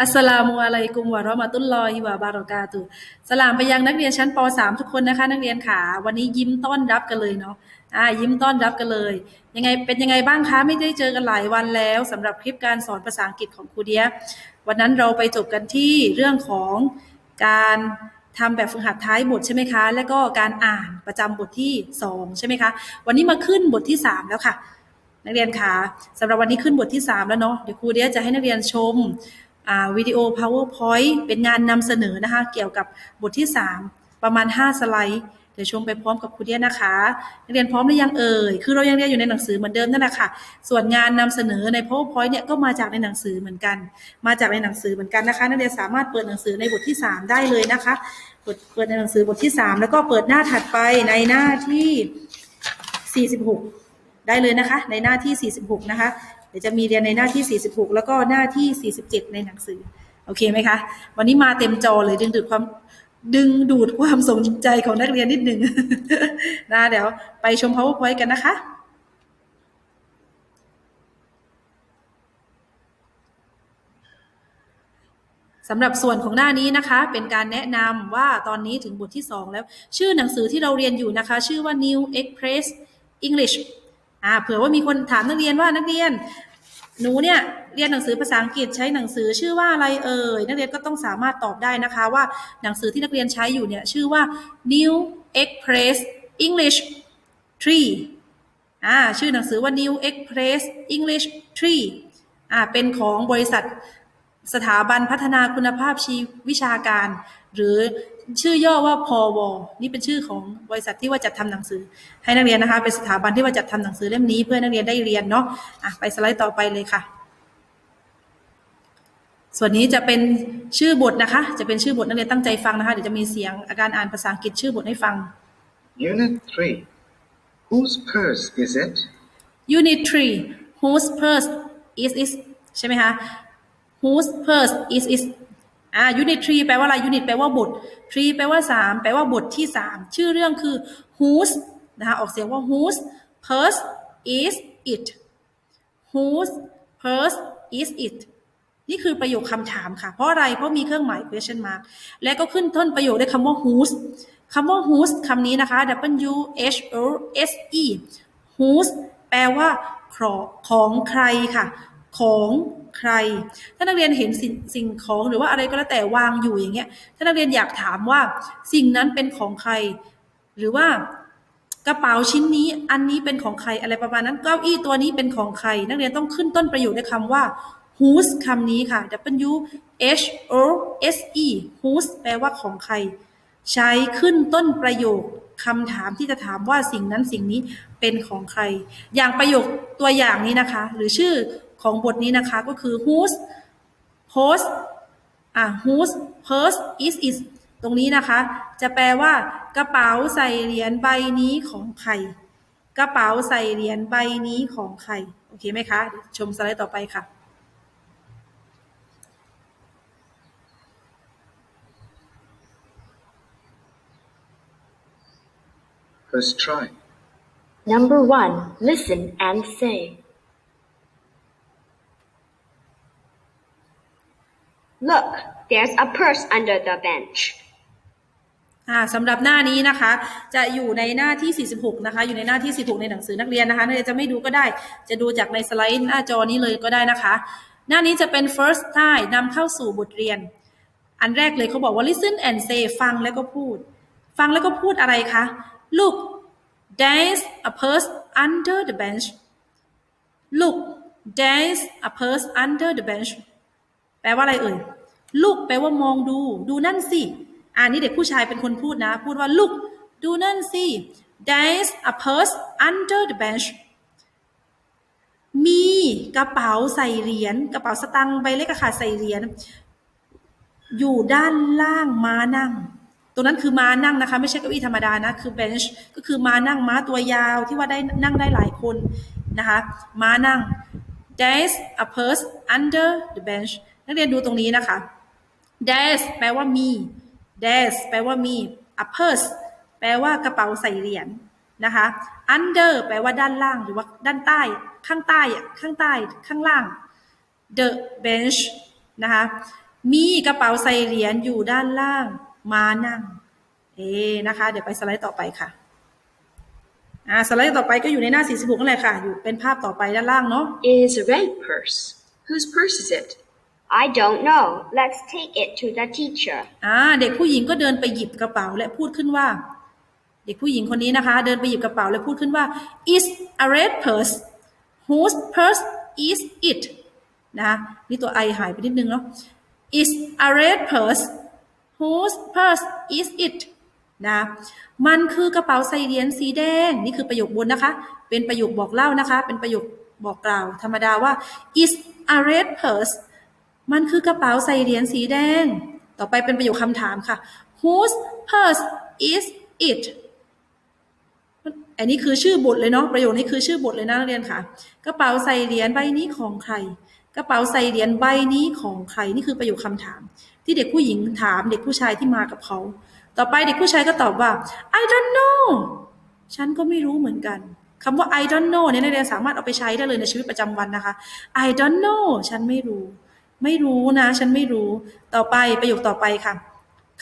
อัสสลามุอะลัยกุมวะเราะมะตุลลอฮิวะบารอกาตุสลามไปยังนักเรียนชั้นป .3 ทุกคนนะคะ นักเรียนขาวันนี้ยิ้มต้อนรับกันเลยเนาะอ่ายิ้มต้อนรับกันเลย ยังไงเป็นยังไงบ้างคะ ไม่ได้เจอกันหลายวันแล้วสำหรับคลิปการสอนภาษาอังกฤษของครูเดียวันนั้นเราไปจบกันที่เรื่องของการทำแบบฝึกหัดท้ายบทใช่ไหมคะ และก็การอ่านประจำบทที่สองใช่ไหมคะ วันนี้มาขึ้นบทที่สามแล้วค่ะ นักเรียนคะสำหรับวันนี้ขึ้นบทที่ 3 แล้วเนาะเดี๋ยวครูเดียจะให้นักเรียนชม วิดีโอ powerpoint เป็นงานนำเสนอนะคะ เกี่ยวกับบทที่ 3 ประมาณ 5 สไลด์ เดี๋ยวชมไปพร้อมกับครูเดียนะคะนักเรียนพร้อมหรือยังเอ่ย คือเรายังเรียนอยู่ในหนังสือเหมือนเดิมนั่นแหละค่ะ ส่วนงานนำเสนอใน powerpoint เนี่ยก็มาจากในหนังสือเหมือนกัน มาจากในหนังสือเหมือนกันนะคะ นักเรียนสามารถเปิดหนังสือในบทที่ 3 ได้เลยนะคะ เปิดเปิดในหนังสือบทที่ 3 แล้วก็เปิดหน้าถัดไปในหน้าที่ 46ได้เลยนะคะในหน้าที่ 46 นะคะ ดี๋ยวจะมีเรียนในหน้าที่ 46 แล้วก็หน้าที่ 47 ในหนังสือ โอเคไหมคะ วันนี้มาเต็มจอเลยดึงดูดความดึงดูดความสนใจของนักเรียนนิดหนึ่งนะเดี๋ยวไปชม powerpoint กันนะคะสำหรับส่วนของหน้านี้นะคะ เป็นการแนะนำว่าตอนนี้ถึงบทที่ 2 แล้ว ชื่อหนังสือที่เราเรียนอยู่นะคะ ชื่อว่า New Express English อ่าเผื่อว่ามีคนถามนักเรียนว่านักเรียน หนูเนี่ยเรียนหนังสือภาษาอังกฤษใช้หนังสือชื่อว่าอะไรเอ่ยนักเรียนก็ต้องสามารถตอบได้นะคะ ว่าหนังสือที่นักเรียนใช้อยู่เนี่ยชื่อว่า New Express English 3อ่าชื่อหนังสือว่า New Express English 3อ่าเป็นของบริษัทสถาบันพัฒนาคุณภาพชีวิชาการ หรือ ชื่อย่อว่าพอวนี่เป็นชื่อของบริษัทที่ว่าจัดทำหนังสือ ให้นักเรียนนะคะเป็นสถาบันที่ว่าจัดทำหนังสือเล่มนี้เพื่อนักเรียนได้เรียนเนาะอะไปสไลด์ต่อไปเลยค่ะ ส่วนนี้จะเป็นชื่อบทนะคะ จะเป็นชื่อบทนักเรียนตั้งใจฟังนะคะเดี๋ยวจะมีเสียงอาการอ่านภาษาอังกฤษชื่อบทให้ฟัง Unit 3. Whose purse is it? Unit 3 whose purse is it ใช่ไหมคะ whose purse is it อ่า Unit 3แปลว่าอะไร Unit แปลว่าบท3แปลว่า3แปลว่าบทที่3ชื่อเรื่องคือ whose นะคะออกเสียงว่า whose purse is it whose purse is it นี่คือประโยคคำถามค่ะ เพราะอะไร เพราะมีเครื่องหมาย question mark และก็ขึ้นต้นประโยคด้วยคำว่า whose คำว่า whose คำนี้นะคะ W H O S E whose แปลว่าของใครค่ะ ของใคร ถ้านักเรียนเห็นสิ่งสิ่งของหรือว่าอะไรก็แล้วแต่วางอยู่อย่างเงี้ย ถ้านักเรียนอยากถามว่าสิ่งนั้นเป็นของใคร หรือว่ากระเป๋าชิ้นนี้อันนี้เป็นของใครอะไรประมาณนั้น เก้าอี้ตัวนี้เป็นของใคร นักเรียนต้องขึ้นต้นประโยคด้วยคำว่า whose คำนี้ค่ะ W H O S E whose แปลว่าของใคร ใช้ขึ้นต้นประโยคคำถามที่จะถามว่าสิ่งนั้นสิ่งนี้เป็นของใคร อย่างประโยคตัวอย่างนี้นะคะ หรือชื่อ ของบทนี้นะคะก็คือ whose post อะ whose purse is it ตรงนี้นะคะ จะแปลว่ากระเป๋าใส่เหรียญใบนี้ของใคร กระเป๋าใส่เหรียญใบนี้ของใคร โอเคไหมคะเดี๋ยวชมสไลด์ต่อไปค่ะ First try. Number one, listen and say. Look, there's a purse under the bench. อ่าสำหรับหน้านี้นะคะ จะอยู่ในหน้าที่ 46 นะคะ อยู่ในหน้าที่ 46 ในหนังสือนักเรียนนะคะนักเรียนจะไม่ดูก็ได้ จะดูจากในสไลด์หน้าจอนี้เลยก็ได้นะคะ หน้านี้จะเป็น first time นำเข้าสู่บทเรียน อันแรกเลยเขาบอกว่า listen and say ฟังแล้วก็พูด ฟังแล้วก็พูดอะไรคะ look there's a purse under the bench look there's a purse under the bench แปลว่าอะไรเอ่ย look แปลว่ามองดู ดูนั่นสิอ่านี่เด็กผู้ชายเป็นคนพูดนะ พูดว่า look ดูนั่นสิ there's a purse under the bench มีกระเป๋าใส่เหรียญกระเป๋าสตังค์ใบเล็กอะค่ะใส่เหรียญอยู่ด้านล่างม้านั่งตรงนั้นคือม้านั่งนะคะ ไม่ใช่เก้าอี้ธรรมดานะ คือ bench ก็คือม้านั่งม้าตัวยาวที่ว่าได้นั่งได้หลายคนนะคะ ม้านั่ง there's a purse under the bench นักเรียนดูตรงนี้นะคะ there's แปลว่ามี there's แปลว่ามี a purse แปลว่ากระเป๋าใส่เหรียญนะคะ under แปลว่าด้านล่างหรือว่าด้านใต้ ข้างใต้อะข้างใต้ข้างล่าง the bench นะคะมีกระเป๋าใส่เหรียญอยู่ด้านล่างมานั่ง เอ๊นะคะ เดี๋ยวไปสไลด์ต่อไปค่ะอ่าสไลด์ต่อไปก็อยู่ในหน้า 46นั่นแหละค่ะ อยู่เป็นภาพต่อไปด้านล่างเนาะ is a red purse. Whose purse is it? I don't know. Let's take it to the teacher. อ่าเด็กผู้หญิงก็เดินไปหยิบกระเป๋าและพูดขึ้นว่า เด็กผู้หญิงคนนี้นะคะ เดินไปหยิบกระเป๋าและพูดขึ้นว่า is a red purse whose purse is it นะคะนี่ตัว i หายไปนิดนึงเนาะ is a red purse whose purse is it นะมันคือกระเป๋าใส่เหรียญสีแดง นี่คือประโยคบนนะคะ เป็นประโยคบอกเล่านะคะ เป็นประโยคบอกกล่าว ธรรมดาว่า is a red purse มันคือกระเป๋าใส่เหรียญสีแดง ต่อไปเป็นประโยคคำถามค่ะ whose purse is it อันนี้คือชื่อบทเลยเนาะประโยคนี้คือชื่อบทเลยนะนักเรียนค่ะ กระเป๋าใส่เหรียญใบนี้ของใคร กระเป๋าใส่เหรียญใบนี้ของใครนี่คือประโยคคำถาม ที่เด็กผู้หญิงถามเด็กผู้ชายที่มากับเขา ต่อไปเด็กผู้ชายก็ตอบว่า I don't know ฉันก็ไม่รู้เหมือนกันคำว่า I don't know เนี่ยนักเรียนสามารถเอาไปใช้ได้เลยในชีวิตประจำวันนะคะ I don't know ฉันไม่รู้ ไม่รู้นะ ฉันไม่รู้ต่อไปประโยคต่อไปค่ะ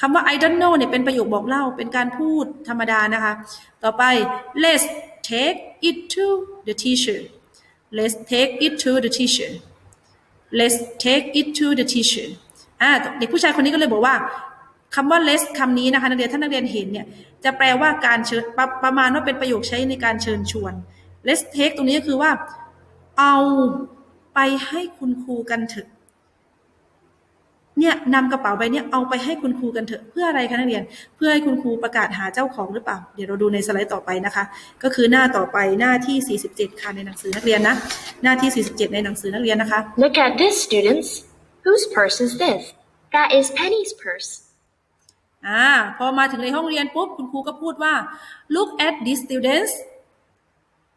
คำว่า I don't know เนี่ยเป็นประโยคบอกเล่า เป็นการพูดธรรมดานะคะ ต่อไป let's take it to the teacher let's take it to the teacher let's take it to the teacher อ่าเด็กผู้ชายคนนี้ก็เลยบอกว่าคำว่า let's คำนี้นะคะนักเรียนถ้านักเรียนเห็นเนี่ยจะแปลว่าการเชิญปรประมาณว่าเป็นประโยคใช้ในการเชิญชวน let's take ตรงนี้ก็คือว่า เอาไปให้คุณครูกันเถอะ เนี่ยนำกระเป๋าใบเนี้ยเอาไปให้คุณครูกันเถอะเพื่ออะไรคะนักเรียน เพื่อให้คุณครูประกาศหาเจ้าของหรือเปล่า เดี๋ยวเราดูในสไลด์ต่อไปนะคะ ก็คือหน้าต่อไปหน้าที่ 47 ค่ะในหนังสือนักเรียนนะ หน้าที่ 47 ในหนังสือนักเรียนนะคะ Look at this, students. Whose purse is this? That is Penny's purse. อ่าพอมาถึงในห้องเรียนปุ๊บคุณครูก็พูดว่า look at these students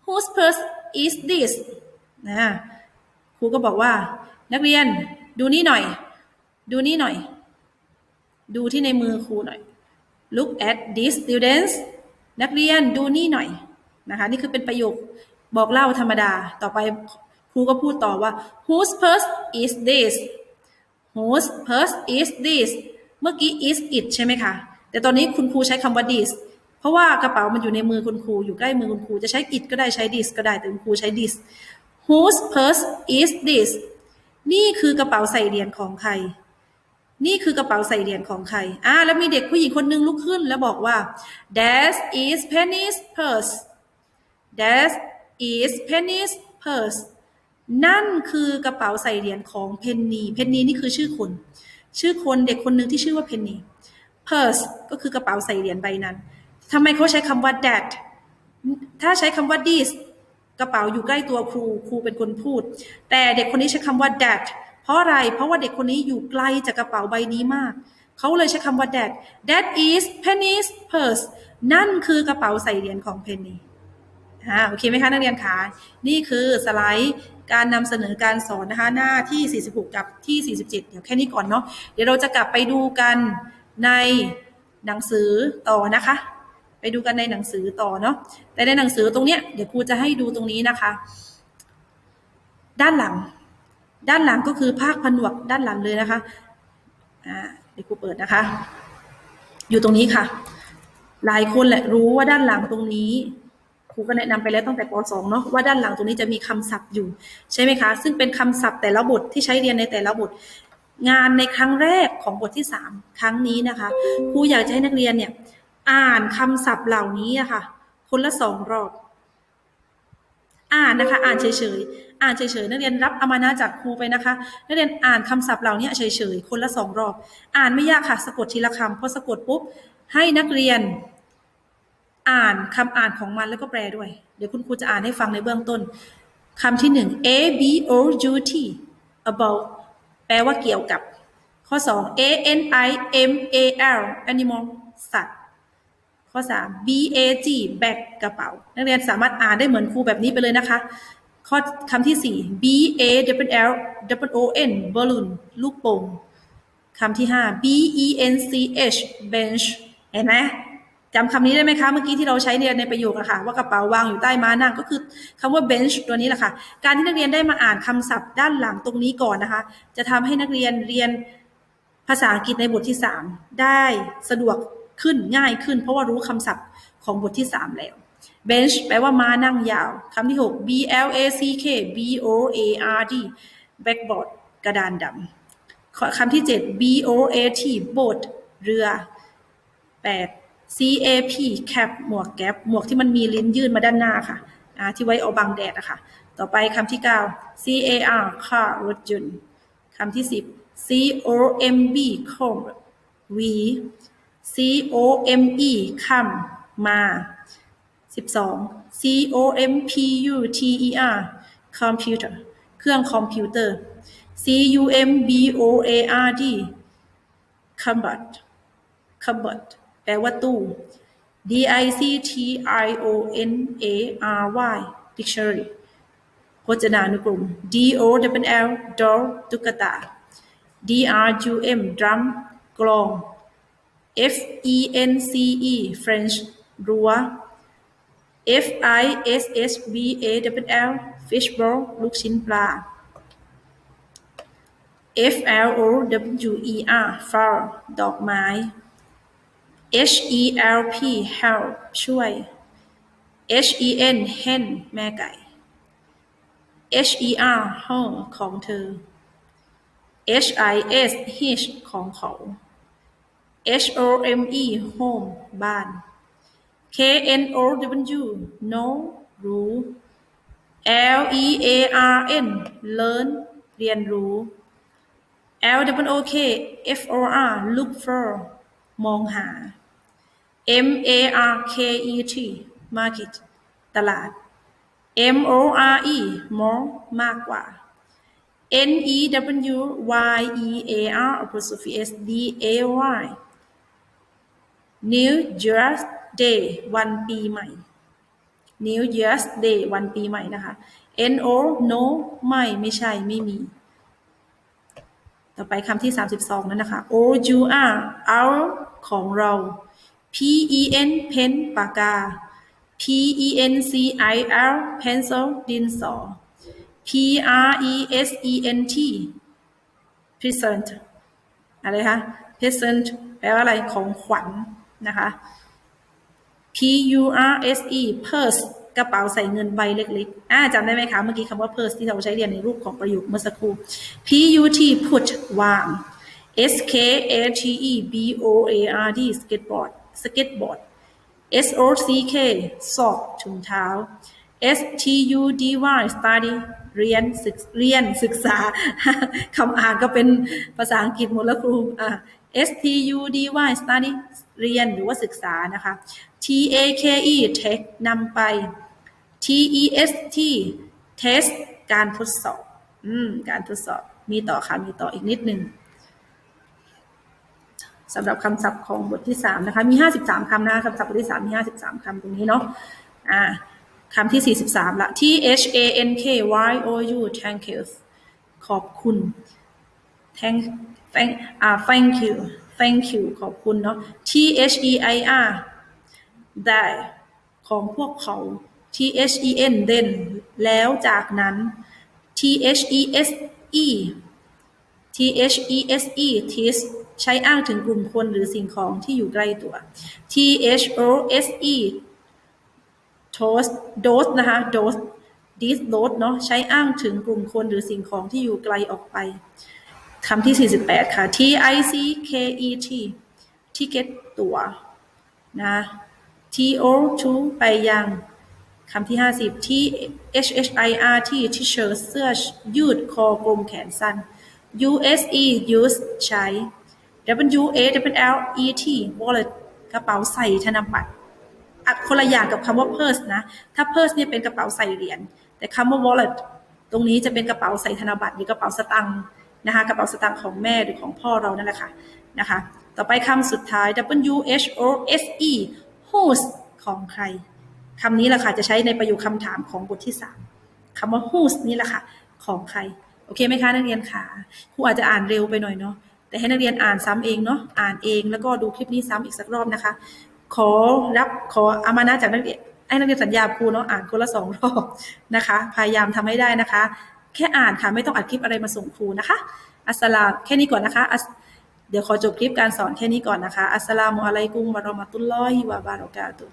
whose purse is this นะครูก็บอกว่านักเรียนดูนี่หน่อย ดูนี่หน่อย ดูที่ในมือครูหน่อย look at these students นักเรียนดูนี่หน่อยนะคะ นี่คือเป็นประโยคบอกเล่าธรรมดา ต่อไปครูก็พูดต่อว่า whose purse is this whose purse is this เมื่อกี้ is it ใช่ไหมคะ แต่ตอนนี้คุณครูใช้คำว่า this เพราะว่ากระเป๋ามันอยู่ในมือคุณครู อยู่ใกล้มือคุณครู จะใช้ it ก็ได้ใช้ this ก็ได้ แต่คุณครูใช้ this whose purse is this นี่คือกระเป๋าใส่เหรียญของใคร นี่คือกระเป๋าใส่เหรียญของใคร อ่า แล้วมีเด็กผู้หญิงคนหนึงลุกขึ้น แล้วบอกว่า that is Penny's purse that is Penny's purse นั่นคือกระเป๋าใส่เหรียญของเพนนีเพนนีนี่คือชื่อคน ชื่อคนเด็กคนหนึ่งที่ชื่อว่าเพนนี purse ก็คือกระเป๋าใส่เหรียญใบนั้นทำไมเขาใช้คำว่า that ถ้าใช้คำว่า this กระเป๋าอยู่ใกล้ตัวครู ครูเป็นคนพูด แต่เด็กคนนี้ใช้คำว่า that เพราะอะไร เพราะว่าเด็กคนนี้อยู่ไกลจากกระเป๋าใบนี้มาก เขาเลยใช้คำว่า that that is Penny's purse นั่นคือกระเป๋าใส่เหรียญของเพนนีอ่าโอเคไหมคะนักเรียนคะนี่คือสไลด์การนำเสนอการสอนนะคะหน้าที่ 46 กับที่ 47 เดี๋ยวแค่นี้ก่อนเนาะเดี๋ยวเราจะกลับไปดูกันในหนังสือต่อนะคะ ไปดูกันในหนังสือต่อเนาะแต่ในหนังสือตรงเนี้ยเดี๋ยวครูจะให้ดูตรงนี้นะคะ ด้านหลัง ด้านหลังก็คือภาคผนวกด้านหลังเลยนะคะอ่าเดี๋ยวครูเปิดนะคะ อยู่ตรงนี้ค่ะ หลายคนแหละรู้ว่าด้านหลังตรงนี้ครูก็แนะนำไปแล้วตั้งแต่ป .2 เนาะว่าด้านหลังตรงนี้จะมีคำศัพท์อยู่ใช่ไหมคะ ซึ่งเป็นคำศัพท์แต่ละบทที่ใช้เรียนในแต่ละบท งานในครั้งแรกของบทที่ 3 ครั้งนี้นะคะครูอยากจะให้นักเรียนเนี่ยอ่านคำศัพท์เหล่านี้อะค่ะ คนละสองรอบ อ่านนะคะ อ่านเฉยๆ อ่านเฉยๆ นักเรียนรับอามานะจากครูไปนะคะ นักเรียนอ่านคำศัพท์เหล่านี้เฉยๆ คนละสองรอบ อ่านไม่ยากค่ะ สะกดทีละคำพอสะกดปุ๊บ ให้นักเรียน อ่านคำอ่านของมันแล้วก็แปลด้วย เดี๋ยวคุณครูจะอ่านให้ฟังในเบื้องต้นคำที่หนึ่ง a b o u t about แปลว่าเกี่ยวกับ ข้อสอง a n i m a l animal สัตว์ ข้อสาม b a g bag กระเป๋า นักเรียนสามารถอ่านได้เหมือนครูแบบนี้ไปเลยนะคะ ข้อคำที่สี่ b a w l w o n balloon ลูกโป่งคำที่ห้า b e n c h bench เห็นไหมจำคำนี้ได้ไหมคะเมื่อกี้ที่เราใช้เรียนในประโยคอะค่ะว่ากระเป๋าวางอยู่ใต้ม้านั่งก็คือคำว่า bench ตัวนี้แหละค่ะ การที่นักเรียนได้มาอ่านคำศัพท์ด้านหลังตรงนี้ก่อนนะคะ จะทำให้นักเรียนเรียนภาษาอังกฤษในบทที่ 3 ได้สะดวก ขึ้นง่ายขึ้น เพราะว่ารู้คำศัพท์ของบทที่ 3 แล้ว bench แปลว่าม้านั่งยาวคำที่ 6 b l a c k b o a r d backboard กระดานดำคำที่ 7 b o a t boat เรือ 8 cap cap หมวกแก๊ปหมวกที่มันมีลิ้นยื่นมาด้านหน้าค่ะที่ไว้เอาบังแดดอะค่ะ ต่อไปคำที่ 9 car car รถยนต์คำที่ 10 comb comb หวี come คำมา 12 computer computer เครื่องคอมพิวเตอร์ cumboard cupboard cupboard แปลว่าตู้ d i c t i o n a r y dictionary พจนานุกรม d o w l doll ตุ๊กตา d r u m drum กลอง f e n c e French รั้ว f i s h b a w l fishbowl ลูกชิ้นปลา f l o w e r flower ดอกไม้ h e l p help ช่วย h e n hen แม่ไก่ h e r home ของเธอ h i s his ของเขา h o m e home บ้าน k n o w know รู้ l e a r n learn เรียนรู้ L W O K F O R look for มองหา M A R K E T market ตลาด M O R E more มากกว่า N E W Y E A R apostrophe S D A Y New Year's Day วันปีใหม่ New Year's Day วันปีใหม่นะคะ N O no ไม่ไม่ใช่ไม่มี ต่อไปคำที่ 32 นั้นนะคะ O U R our ของเรา P E N pen ปากกา P E N C I L pencil ดินสอ P R E S E N T present อะไรคะ present แปลว่าอะไรของขวัญ นะคะ P U R S E purse กระเป๋าใส่เงินใบเล็กๆอ่าจำได้ไหมคะ เมื่อกี้คำว่า purse ที่เราใช้เรียนในรูปของประโยคเมื่อสักครู่ P U T put วาง S K A T E B O A R D skateboard skateboard S O C K sock ถุงเท้า S T U D Y study เรียนศึกเรียนศึกษาคำอ่านก็เป็นภาษาอังกฤษหมดแล้วครูอ่า S T U D Y study เรียนหรือว่าศึกษานะคะ T A K E take นำไป T E S T test การทดสอบอืมการทดสอบมีต่อค่ะมีต่ออีกนิดนึงสำหรับคำศัพท์ของบทที่3นะคะมี 53คำนะคะคำศัพท์บทที่3มี 53คำตรงนี้เนาะอ่าคำที่ 43 ละ T H A N K Y O U thank you ขอบคุณ thank thank อ่า thank you thank you ขอบคุณเนาะ T H E I R ได้ของพวกเขา T H E N then แล้วจากนั้น T H E S E T H E S E teach ใช้อ้างถึงกลุ่มคนหรือสิ่งของที่อยู่ใกล้ตัว T H O S E toast dose นะคะ dose this dose เนาะใช้อ้างถึงกลุ่มคนหรือสิ่งของที่อยู่ไกลออกไป คำที่ 48 ค่ะ T I C K E T ticket ตัวนะ T O to ไปยังคำที่ 50 T H H I R T t-shirt เสื้อยืดคอกลมแขนสั้น U S E use ใช้ W A W L E T wallet กระเป๋าใส่ธนบัตรอะคนละอย่างกับคำว่า purse นะ ถ้า purse เนี่ยเป็นกระเป๋าใส่เหรียญ แต่คำว่า wallet ตรงนี้จะเป็นกระเป๋าใส่ธนบัตรหรือกระเป๋าสตังค์ นะคะกระเป๋าสตังค์ของแม่หรือของพ่อเรานั่นแหละค่ะนะคะต่อไปคำสุดท้าย W H O S E whose ของใครคำนี้แหละค่ะจะใช้ในประโยคคำถามของบทที่ 3คำว่า whose นี่แหละค่ะของใครโอเคไหมคะนักเรียนค่ะครูอาจจะอ่านเร็วไปหน่อยเนาะแต่ให้นักเรียนอ่านซ้ำเองเนาะอ่านเองแล้วก็ดูคลิปนี้ซ้ำอีกสักรอบนะคะ ขอรับขออามานะจากนักเรียนให้นักเรียนสัญญาครูเนาะอ่านคนละสองรอบนะคะ พยายามทำให้ได้นะคะ แค่อ่านค่ะ ไม่ต้องอัดคลิปอะไรมาส่งครูนะคะ อัสสลามแค่นี้ก่อนนะคะ เดี๋ยวขอจบคลิปการสอนแค่นี้ก่อนนะคะ อัสสลามุอะลัยกุมวะราะมะตุลลอฮิวะบารอกาตุ